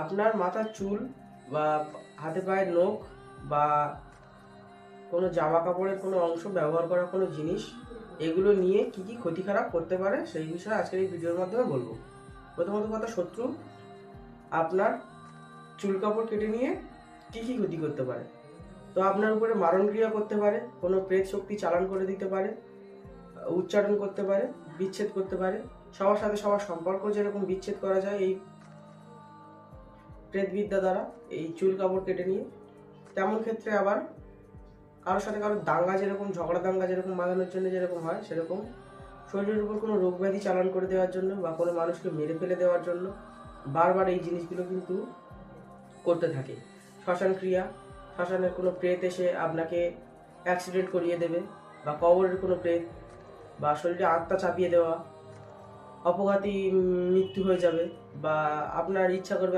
আপনার মাথার চুল বা হাতে পায়ের নখ বা কোনো জামা কাপড়ের কোনো অংশ ব্যবহার করা কোনো জিনিস, এগুলো নিয়ে কি কি ক্ষতি খারাপ করতে পারে সেই বিষয়ে আজকের এই ভিডিওর মাধ্যমে বলব। প্রথমত কথা, শত্রু আপনার চুল কাপড় কেটে নিয়ে কি কি ক্ষতি করতে পারে? তো আপনার উপরে মারণ ক্রিয়া করতে পারে, কোনো প্রেত শক্তি চালান করে দিতে পারে, উচ্চারণ করতে পারে, বিচ্ছেদ করতে পারে, সবার সাথে সবার সম্পর্ক যেরকম বিচ্ছেদ করা যায়, এই প্রেতবিদ্যা দ্বারা এই চুল কাপড় কেটে নিয়ে, তেমন ক্ষেত্রে আবার কারোর সাথে কারোর দাঙ্গা যেরকম, ঝগড়া দাঙ্গা যেরকম বাঁধানোর জন্য যেরকম হয়, সেরকম শরীরের উপর কোনো রোগ ব্যাধি চালান করে দেওয়ার জন্য বা কোনো মানুষকে মেরে ফেলে দেওয়ার জন্য বারবার এই জিনিসগুলো কিন্তু করতে থাকে। শ্মশান ক্রিয়া শ্মশানের কোনো প্রেত এসে আপনাকে অ্যাক্সিডেন্ট করিয়ে দেবে বা কবরের কোনো প্রেত বা শরীরে আত্মা চাপিয়ে দেওয়া, অপঘাতী মৃত্যু হয়ে যাবে বা আপনার ইচ্ছা করবে